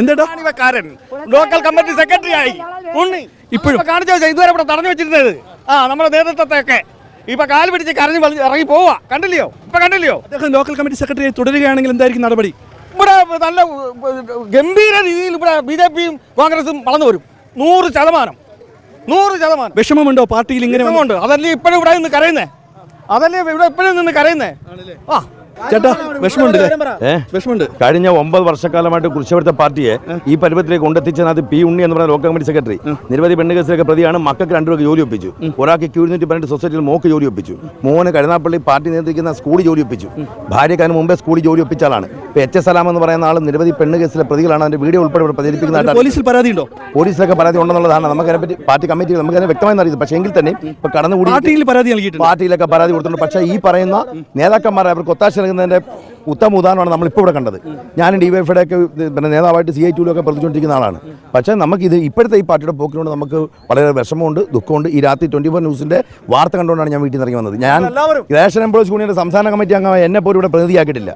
എന്തേട്ടാ കാരൻ local committee secretary ആയി. ഉണ്ണി. ഇപ്പോഴും? ഇപ്പൊ കാണിച്ചു വെച്ചാൽ ഇതുവരെ ഇവിടെ തടഞ്ഞു വെച്ചിരുന്നത്? ആ നമ്മുടെ നേതൃത്വത്തെയൊക്കെ. ഇപ്പൊ കാൽ പിടിച്ച് കരഞ്ഞ് ഇറങ്ങി പോവാ. കണ്ടില്ലയോ? ഇപ്പൊ കണ്ടില്ലയോ? അദ്ദേഹം ലോക്കൽ കമ്മിറ്റി സെക്രട്ടറി തുടരുകയാണെങ്കിൽ എന്തായിരിക്കും നടപടി? ഇവിടെ നല്ല ഗംഭീര രീതിയിൽ ഇവിടെ ബി ജെ പിയും കോൺഗ്രസും വളർന്നു വരും. നൂറ് ശതമാനം. നൂറ് ശതമാനം. വിഷമമുണ്ടോ പാർട്ടിയിൽ ഇങ്ങനെ ഉണ്ട് അതല്ലേ ഇപ്പോഴും ഇവിടെ നിന്ന് കരയുന്നേ? അതല്ലേ ഇവിടെ ഇപ്പോഴും നിന്ന് കരയുന്നേ? ആ. ചേട്ടാ വിഷമമുണ്ട്? വിഷമമുണ്ട്. കഴിഞ്ഞ ഒമ്പത് വർഷക്കാലമായിട്ട് കുറിച്ചെടുത്ത പാർട്ടിയെ ഈ പരുവത്തിലേക്ക് കൊണ്ടെത്തിച്ചതിനകത്ത് പി ഉണ്ണി എന്ന് പറഞ്ഞ ലോക്കൽ കമ്മിറ്റി സെക്രട്ടറി നിരവധി പെണ്ണുകേസിലൊക്കെ പ്രതിയാണ് മക്കൾക്ക് രണ്ടുപേർക്ക് ജോലി ഒപ്പിച്ചു. ഒരാൾക്ക് ക്യൂരിനൂറ്റി പതിനെട്ട് സൊസൈറ്റിയിൽ മോക്ക് ജോലി ഒപ്പിച്ചു. മോന് കരുനാപ്പള്ളി പാർട്ടി നിയന്ത്രിക്കുന്ന സ്കൂളിൽ ജോലി ഒപ്പിച്ചു. ഭാര്യയ്ക്ക് അതിന് മുമ്പേ സ്കൂളിൽ ജോലി ഒപ്പിച്ച ആളാണ്. ഇപ്പൊ എച്ച് എസ് സലാം എന്ന് പറയുന്ന ആൾ നിരവധി പെണ്ണുകേസിലെ പ്രതികളാണ്. അതിന്റെ വീഡിയോ ഉൾപ്പെടെ ഇവിടെ പ്രചരിപ്പിക്കുന്നതായിട്ട് പോലീസിൽ പരാതി ഉണ്ടോ? പോലീസിലൊക്കെ പരാതി ഉണ്ടെന്നുള്ളതാണ് നമുക്ക് അതിനെപ്പറ്റി പാർട്ടി കമ്മിറ്റി നമുക്ക് അതിനെ വ്യക്തമായി അറിയുന്നത് പക്ഷേ എങ്കിൽ തന്നെ ഇപ്പൊ കടന്നുകൂടി പാർട്ടിയിലൊക്കെ പരാതി കൊടുത്തിട്ടുണ്ട്. പക്ഷേ ഈ പറയുന്ന നേതാക്കന്മാരെ അവർക്ക് ഒത്താശ നൽകുന്നതിന്റെ ഉത്തമ ഉദാഹരണമാണ് നമ്മളിപ്പോൾ ഇവിടെ കണ്ടത്. ഞാൻ ഡി വൈ എഫയുടെ ഒക്കെ പിന്നെ നേതാവായിട്ട് സി ഐ ടിയിലൊക്കെ പ്രവർത്തിച്ചുകൊണ്ടിരിക്കുന്ന ആളാണ്. പക്ഷേ നമുക്കിത് ഇപ്പോഴത്തെ ഈ പാർട്ടിയുടെ പോക്കിനോട് നമുക്ക് വളരെ വിഷമമുണ്ട് ദുഃഖമുണ്ട്. ഈ രാത്രി ട്വന്റി ഫോർ ന്യൂസിന്റെ വാർത്ത കണ്ടുകൊണ്ടാണ് ഞാൻ വീട്ടിൽ നിന്ന് ഇറങ്ങി വന്നത്. ഞാൻ റേഷൻ എംപ്ലോയീസ് യൂണിയന്റെ സംസ്ഥാന കമ്മിറ്റി അംഗമായ എന്നെ പോലും ഇവിടെ പ്രതിനിധിയാക്കിയിട്ടില്ല.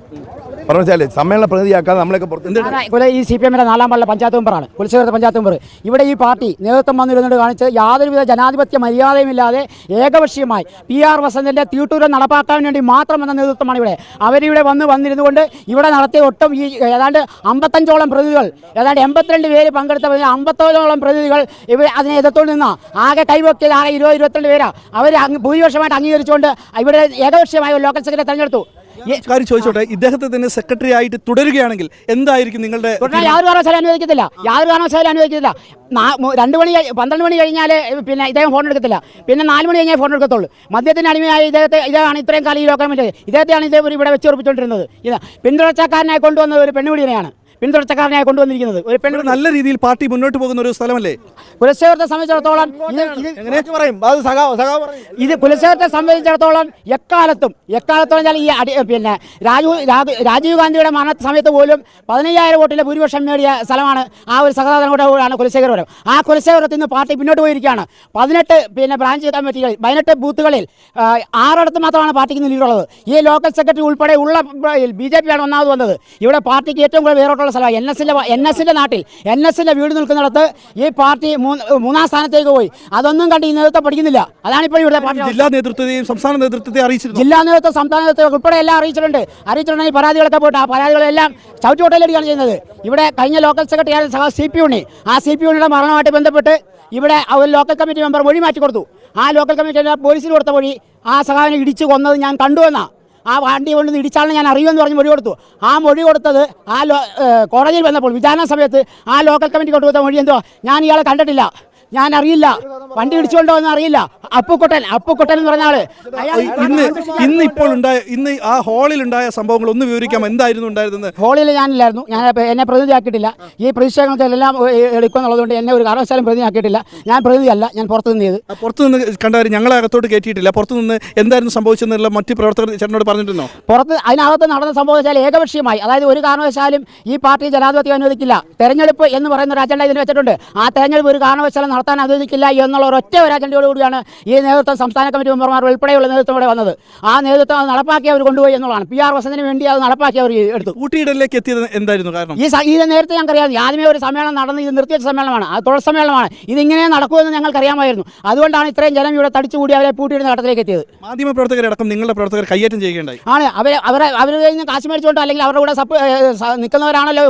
പറഞ്ഞു വെച്ചാൽ സമ്മേളന പ്രതിയാക്കാതെ നമ്മളൊക്കെ ഈ സി പി എമ്മിന്റെ നാലാം വാർഡിലെ പഞ്ചായത്ത് മെമ്പറാണ്. കുലശേഖരത്തെ പഞ്ചായത്ത് മെമ്പർ ഇവിടെ ഈ പാർട്ടി നേതൃത്വം വന്നിരുന്നുകൊണ്ട് കാണിച്ച് യാതൊരുവിധ ജനാധിപത്യ മര്യാദയുമില്ലാതെ ഏകപക്ഷീയമായി പി ആർ വസന്തന്റെ തീട്ടൂരം നടപ്പാക്കാൻ വേണ്ടി മാത്രം എന്ന നേതൃത്വമാണ് ഇവിടെ. അവരിവിടെ വന്ന് വന്നിരുന്നു കൊണ്ട് ഇവിടെ നടത്തിയ ഒട്ടും ഈ ഏതാണ്ട് അമ്പത്തഞ്ചോളം പ്രതിനിധികൾ ഏതാണ്ട് എൺപത്തിരണ്ട് പേര് പങ്കെടുത്ത അമ്പത്തോളം പ്രതിനിധികൾ ഇവർ അതിനെ എതിർത്തോണ്ട് നിന്ന. ആകെ കൈവക്കിയത് ആകെ ഇരുപത് ഇരുപത്തിരണ്ട് പേരാണ് അവർ ഭൂരിപക്ഷമായിട്ട് അംഗീകരിച്ചുകൊണ്ട് ഇവിടെ ഏകപക്ഷീയമായ ലോക്കൽ സെക്രട്ടറി തെരഞ്ഞെടുത്തു. കാര്യം ചോദിച്ചോട്ടെ ഇദ്ദേഹത്തെ തന്നെ സെക്രട്ടറി ആയിട്ട് തുടരുകയാണെങ്കിൽ എന്തായിരിക്കും നിങ്ങളുടെ യാതൊരു കാരണവശാലും അനുവദിക്കത്തില്ല. യാതൊരു കാരണവശാലും അനുവദിക്കത്തില്ല. രണ്ട് മണി പന്ത്രണ്ട് മണി കഴിഞ്ഞാൽ പിന്നെ ഇദ്ദേഹം ഫോൺ എടുക്കത്തില്ല. പിന്നെ നാല് മണി കഴിഞ്ഞാൽ ഫോൺ എടുക്കത്തുള്ളൂ. മദ്യത്തിന് അടിമയായ ഇദ്ദേഹത്തെ ഇതാണ് ഇത്രയും കാലം ഈ ലോകം പറ്റിയത് ഇദ്ദേഹത്തെയാണ് ഇദ്ദേഹം ഇവിടെ വെച്ച് ഉറപ്പിച്ചുകൊണ്ടിരുന്നത് ഇത് പിന്തുടർച്ചക്കാരനായി കൊണ്ടുവന്ന ഒരു പെണ്ണുപിടിനെയാണ് പിന്തുടർച്ചക്കാരനായി കൊണ്ടുവന്നിരിക്കുന്നത്. ഒരു പെൺ നല്ല രീതിയിൽ പാർട്ടി മുന്നോട്ട് പോകുന്ന ഒരു സ്ഥലമല്ലേ? കുലശേഖരത്തെ സംബന്ധിച്ചിടത്തോളം പറയും? ഇത് കുലശേഖരത്തെ സംബന്ധിച്ചിടത്തോളം എക്കാലത്തും എക്കാലത്തോളം ഈ അടി പിന്നെ രാജു രാജീവ് ഗാന്ധിയുടെ മരണ സമയത്ത് പോലും പതിനയ്യായിരം വോട്ടിലെ ഭൂരിപക്ഷം നേടിയ സ്ഥലമാണ് ആ ഒരു സഹതാപനോടാണ് കുലശേഖരപുരം. ആ കുലശേഖരത്തിൽ നിന്ന് പാർട്ടി പിന്നോട്ട് പോയിരിക്കുകയാണ്. പതിനെട്ട് പിന്നെ ബ്രാഞ്ച് കമ്മിറ്റികളിൽ പതിനെട്ട് ബൂത്തുകളിൽ ആറിടത്ത് മാത്രമാണ് പാർട്ടിക്ക് ലീഡുള്ളത് ഈ ലോക്കൽ സെക്രട്ടറി ഉൾപ്പെടെ ഉള്ള ബി ജെ പിയാണ് ഒന്നാമത് വന്നത്. ഇവിടെ പാർട്ടിക്ക് ഏറ്റവും കൂടുതൽ വേറോട്ടുള്ള സ്ഥലമാണ്. എൻ എസിന്റെ എൻ എസിന്റെ നാട്ടിൽ എൻ എസിന്റെ വീട് നിൽക്കുന്നിടത്ത് ഈ പാർട്ടി മൂന്നാം സ്ഥാനത്തേക്ക് പോയി. അതൊന്നും കണ്ട് ഈ നേതൃത്വം പഠിക്കുന്നില്ല. അതാണ് ഇപ്പോൾ ഇവിടെ ജില്ലാ നേതൃത്വത്തെയും സംസ്ഥാന നേതൃത്വത്തെ അറിയിച്ചിട്ടുണ്ട് ജില്ലാ നേതൃത്വം സംസ്ഥാന നേതൃത്വം ഉൾപ്പെടെ എല്ലാം അറിയിച്ചിട്ടുണ്ട്. അറിയിച്ചിട്ടുണ്ടെങ്കിൽ പരാതികളൊക്കെ പോയിട്ട് ആ പരാതികളെല്ലാം ചവിട്ടി കൊട്ടയിലടിയാണ് ചെയ്യുന്നത്. ഇവിടെ കഴിഞ്ഞ ലോക്കൽ സെക്രട്ടറി സഹ സി പി ഉണ്ണി ആ സി പി ഉണ്ണിയുടെ മരണമായിട്ട് ബന്ധപ്പെട്ട് ഇവിടെ ആ ഒരു ലോക്കൽ കമ്മിറ്റി മെമ്പർ വഴി മാറ്റി കൊടുത്തു ആ ലോക്കൽ കമ്മിറ്റി പോലീസിൽ കൊടുത്ത വഴി ആ സഹാവിനെ ഇടിച്ചു കൊന്നത് ഞാൻ കണ്ടുവെന്നാ. ആ വണ്ടി കൊണ്ട് ഇടിച്ചാളിനെ ഞാൻ അറിയുമെന്ന് പറഞ്ഞ് മൊഴി കൊടുത്തു. ആ മൊഴി കൊടുത്തത് ആ ലോ വന്നപ്പോൾ വിചാരണ സമയത്ത് ആ ലോക്കൽ കമ്മിറ്റി കൊടുത്ത മൊഴി എന്തോ? ഞാൻ ഇയാളെ കണ്ടിട്ടില്ല. ഞാൻ അറിയില്ല വണ്ടി ഇടിച്ചുകൊണ്ടോ എന്ന് അറിയില്ല. അപ്പുക്കുട്ടൻ അപ്പുക്കുട്ടൻ എന്ന് പറഞ്ഞ ആൾ. ഇന്ന് ഇന്ന് ഇപ്പോൾ ഉണ്ടായ ഇന്ന് ആ ഹാളിൽ ഉണ്ടായ സംഭവങ്ങൾ ഒന്ന് വിവരിക്കാം എന്തായിരുന്നു ഉണ്ടായിരുന്നത്? ഹോളിൽ ഞാനില്ലായിരുന്നു. ഞാൻ എന്നെ പ്രതിനിധിയാക്കിയിട്ടില്ല. ഈ പ്രതിഷേധങ്ങളെല്ലാം എടുക്കുമെന്നുള്ളതുകൊണ്ട് എന്നെ ഒരു കാരണവശാലും പ്രതിനിധിയാക്കിയിട്ടില്ല. ഞാൻ പ്രതിനിധിയല്ല. ഞാൻ പുറത്തു നിന്ന് പുറത്തു നിന്ന് കണ്ടവർ ഞങ്ങളെ അകത്തോട്ട് കയറ്റിയിട്ടില്ല. പുറത്തുനിന്ന് എന്തായിരുന്നു സംഭവിച്ചെന്നുള്ള മറ്റു പ്രവർത്തകർ ചേട്ടനോട് പറഞ്ഞിട്ടുണ്ടോ? പുറത്ത് അതിനകത്ത് നടന്ന സംഭവം വെച്ചാൽ ഏകപക്ഷീയമായി. അതായത് ഒരു കാരണവശാലും ഈ പാർട്ടി ജനാധിപത്യം അനുവദിക്കില്ല. തെരഞ്ഞെടുപ്പ് എന്ന് പറയുന്ന ഒരു അജണ്ട ഇതിന് വെച്ചിട്ടുണ്ട്. ആ തെരഞ്ഞെടുപ്പ് ഒരു കാരണവശാലും നടത്താൻ അനുവദിക്കില്ല എന്നുള്ള ഒരൊറ്റ ഒരു അജണ്ടയോടുകൂടിയാണ് ഈ നേതൃത്വം സംസ്ഥാന കമ്മിറ്റി മെമ്പർമാർ ഉൾപ്പെടെയുള്ള നേതൃത്വം ഇവിടെ വന്നത്. ആ നേതൃത്വം അത് നടപ്പാക്കി അവർ കൊണ്ടുപോയി എന്നുള്ളതാണ്. പി ആർ വസന്തിന് വേണ്ടി അത് നടപ്പാക്കി അവർ എടുത്തു. കൂട്ടിയിടലിലേക്ക് എത്തിയത് എന്തായിരുന്നു കാരണം? ഈ ഇത് നേരത്തെ ഞങ്ങൾക്കറിയാം. ആദ്യമേ ഒരു സമ്മേളനം നടന്ന് ഇത് നിർത്തിയ സമ്മേളനമാണ്. അത് തുടർ സമ്മേളനമാണ്. ഇതിങ്ങനെ നടക്കുമെന്ന് ഞങ്ങൾക്കറിയാമായിരുന്നു. അതുകൊണ്ടാണ് ഇത്രയും ജനം ഇവിടെ തടിച്ചുകൂടി അവരെ പൂട്ടിയിടുന്ന നടത്തിലേക്ക് എത്തിയത്. മാധ്യമ പ്രവർത്തകരടക്കം നിങ്ങളുടെ പ്രവർത്തകർ കയ്യേറ്റം ചെയ്യുകയുണ്ടായി. ആണ്. അവരെ അവരെ അവരിൽ നിന്ന് കാശ് മേടിച്ചുകൊണ്ട് അല്ലെങ്കിൽ അവരുടെ കൂടെ സപ്പ് നിൽക്കുന്നവരാണല്ലോ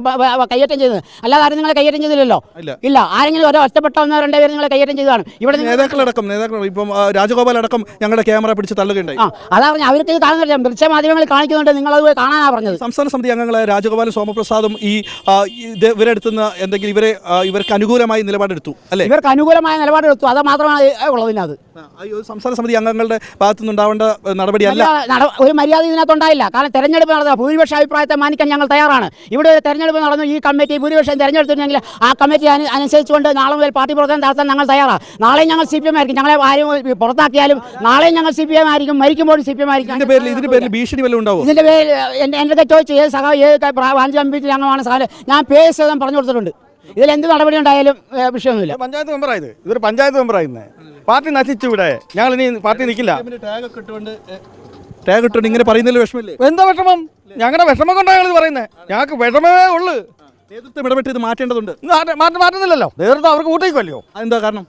കയ്യേറ്റം ചെയ്തത് അല്ലാതെ ആരും നിങ്ങളെ കയ്യേറ്റം ചെയ്തില്ലല്ലോ ഇല്ല. ആരെങ്കിലും ഒരു ഒറ്റപ്പെട്ട ഒന്നോ പേര് നിങ്ങളെ കയ്യേറ്റം ചെയ്തതാണ്. ഇവിടെ നേതാക്കളടക്കം നേതാക്കൾ ഇപ്പം രാജഗോപാൽ അടക്കം ഞങ്ങളുടെ ക്യാമറ പിടിച്ച് തള്ളുകയുണ്ടായി. ആ അതാ പറഞ്ഞു അവർക്ക് ഇത് കാണുന്നില്ല ദൃശ്യമാധ്യമങ്ങൾ കാണിക്കുന്നുണ്ട്. നിങ്ങൾ അത് കാണാനാ പറഞ്ഞത്. സംസ്ഥാന സമിതി അംഗങ്ങളെ രാജഗോപാൽ സോമപ്രസാദും ഈ ഇവരെടുത്തുന്ന എന്തെങ്കിലും ഇവരെ ഇവർക്ക് അനുകൂലമായി നിലപാടെടുത്തു അല്ലെ? ഇവർക്ക് അനുകൂലമായ നിലപാടെടുത്തു. അത് മാത്രമാണ് ഉള്ളതിനത് സംസ്ഥാന സമിതി അംഗങ്ങളുടെ ഭാഗത്തുനിന്നുണ്ടാവേണ്ട ഏ, നടപടിയല്ല. ഒരു മര്യാദ ഇതിനകത്ത് ഉണ്ടായില്ല കാരണം തെരഞ്ഞെടുപ്പ് നടന്ന ഭൂരിപക്ഷ അഭിപ്രായത്തെ മാനിക്കാൻ ഞങ്ങൾ തയ്യാറാണ്. ഇവിടെ ഒരു തെരഞ്ഞെടുപ്പ് നടന്നു ഈ കമ്മിറ്റി ഭൂരിപക്ഷം തെരഞ്ഞെടുത്തിട്ടുണ്ടെങ്കിൽ ആ കമ്മിറ്റി അനു- അനുസരിച്ചുകൊണ്ട് നാളെ മുതൽ പാർട്ടി പ്രവർത്തനം നടത്താൻ ഞങ്ങൾ തയ്യാറാണ് നാളെ ഞങ്ങൾ സി പി എം ആയിരിക്കും. ഞങ്ങളെ ആരും പുറത്താക്കിയാലും നാളെ ഞങ്ങൾ സി പി എം ആയിരിക്കും. മരിക്കുമ്പോഴും സി പി എം ആയിരിക്കും. ഇതിന്റെ പേരിൽ ഇതിന്റെ പേരിൽ ഭീഷണി വല്ലതും ഉണ്ടാവും? ഇതിന്റെ പേരിൽ എന്റെ അടുത്ത് ചോദിച്ചു ഏത് സഹ ഏത് വാണിജ്യ കമ്മിറ്റി അംഗമാണ് സഹായം ഞാൻ പേര് സഹിതം പറഞ്ഞു കൊടുത്തിട്ടുണ്ട്. ഇതിൽ എന്ത് നടപടി ഉണ്ടായാലും വിഷയമൊന്നുമില്ല. പഞ്ചായത്ത് മെമ്പറായത്. ഇതൊരു പഞ്ചായത്ത് മെമ്പറായിരുന്നേ. പാർട്ടി നശിച്ചു ഇവിടെ. ഞങ്ങൾ ഇനി പാർട്ടി നിൽക്കില്ല. ടാഗ് ഇട്ടുണ്ട് ഇങ്ങനെ പറയുന്നതിൽ വിഷമമില്ലേ? എന്താ വിഷമം? ഞങ്ങളുടെ വിഷമം കൊണ്ടാണ് ഞങ്ങൾ പറയുന്നത് ഞങ്ങൾക്ക് വിഷമമേ ഉള്ളൂ. നേതൃത്വം ഇടപെട്ട് ഇത് മാറ്റേണ്ടതുണ്ട്. മാറ്റ- മാറ്റുന്നില്ലല്ലോ. നേതൃത്വം അവർക്ക് കൂട്ടിക്കുമല്ലോ അതെന്താ കാരണം?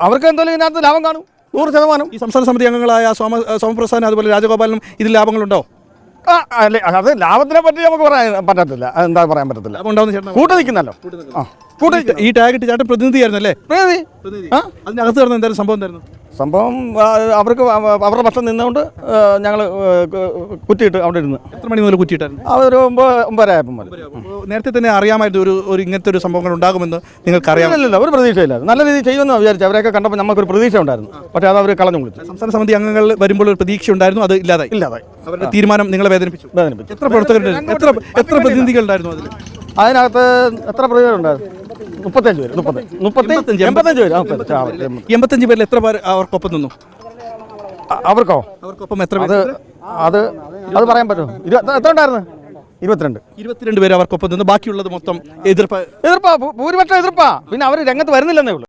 അവർക്ക് എന്തായാലും ഇതിനകത്ത് ലാഭം കാണും. നൂറ് ശതമാനം. ഈ സംസ്ഥാന സമിതി അംഗങ്ങളായ സോമ സോമപ്രസാദ് അതുപോലെ രാജഗോപാലനും ഇതിൽ ലാഭങ്ങളുണ്ടോ? ആ, അല്ലേ, അത് ലാഭത്തിനെ പറ്റി നമുക്ക് പറയാൻ പറ്റത്തില്ല. എന്താ പറയാൻ പറ്റത്തില്ല. ലാഭം ഉണ്ടാവുന്ന ചേട്ടൻ കൂട്ടു നിൽക്കുന്നല്ലോ. ആ കൂട്ടു ഈ ടാഗ് ഇട്ട് ചേട്ടൻ പ്രതിനിധിയായിരുന്നു അല്ലേ പ്രകൃതി. ആ അതിനകത്ത് നടന്ന എന്തായാലും സംഭവം എന്തായിരുന്നു? സംഭവം അവർക്ക് അവ- അവരുടെ പക്ഷം നിന്നുകൊണ്ട് ഞങ്ങൾ കുത്തിയിട്ട് അവിടെ ഇരുന്ന്. എത്ര മണി മുതൽ കുറ്റിയിട്ടായിരുന്നു അതൊരു ഒമ്പത് ഒമ്പതര ആയപ്പം മുതൽ നേരത്തെ തന്നെ അറിയാമായിരുന്നു ഒരു ഒരു ഇങ്ങനത്തെ ഒരു സംഭവങ്ങൾ ഉണ്ടാകുമെന്ന് നിങ്ങൾക്ക് അറിയാം ഇല്ലല്ല ഒരു പ്രതീക്ഷയില്ലായിരുന്നു. നല്ല രീതിയിൽ ചെയ്യുമെന്ന് വിചാരിച്ചു. അവരെയൊക്കെ കണ്ടപ്പോൾ നമുക്കൊരു പ്രതീക്ഷ ഉണ്ടായിരുന്നു. പക്ഷേ അത് അവർ കളഞ്ഞു വിളിച്ചു സംസ്ഥാന സമിതി അംഗങ്ങൾ വരുമ്പോൾ ഒരു പ്രതീക്ഷ ഉണ്ടായിരുന്നു അത് ഇല്ലാതായി. ഇല്ലാതായി. അവരുടെ തീരുമാനം നിങ്ങളെ വേദനിപ്പിച്ചു. വേദനിപ്പിച്ചു. എത്ര പ്രവർത്തകരുണ്ടായിരുന്നു എത്ര എത്ര പ്രതിനിധികൾ ഉണ്ടായിരുന്നു അതിൽ അതിനകത്ത് എത്ര പ്രതികളുണ്ടായിരുന്നു മുപ്പത്തഞ്ച് പേര്. മുപ്പത്തഞ്ച് മുപ്പത്തി എൺപത്തഞ്ച്, പേര്. എൺപത്തഞ്ച് പേരിൽ എത്ര പേർ അവർക്കൊപ്പം നിന്നു? അവർക്കോ? അവർക്കൊപ്പം എത്ര അത് അത് അത് പറയാൻ പറ്റുമോ? എത്ര ഉണ്ടായിരുന്നു? ഇരുപത്തിരണ്ട്. ഇരുപത്തിരണ്ട് പേര് അവർക്കൊപ്പം നിന്നു. ബാക്കിയുള്ളത് മൊത്തം എതിർപ്പ് എതിർപ്പാ? ഭൂരിപക്ഷം എതിർപ്പാ. പിന്നെ അവർ രംഗത്ത് വരുന്നില്ലെന്നേ ഉള്ളൂ.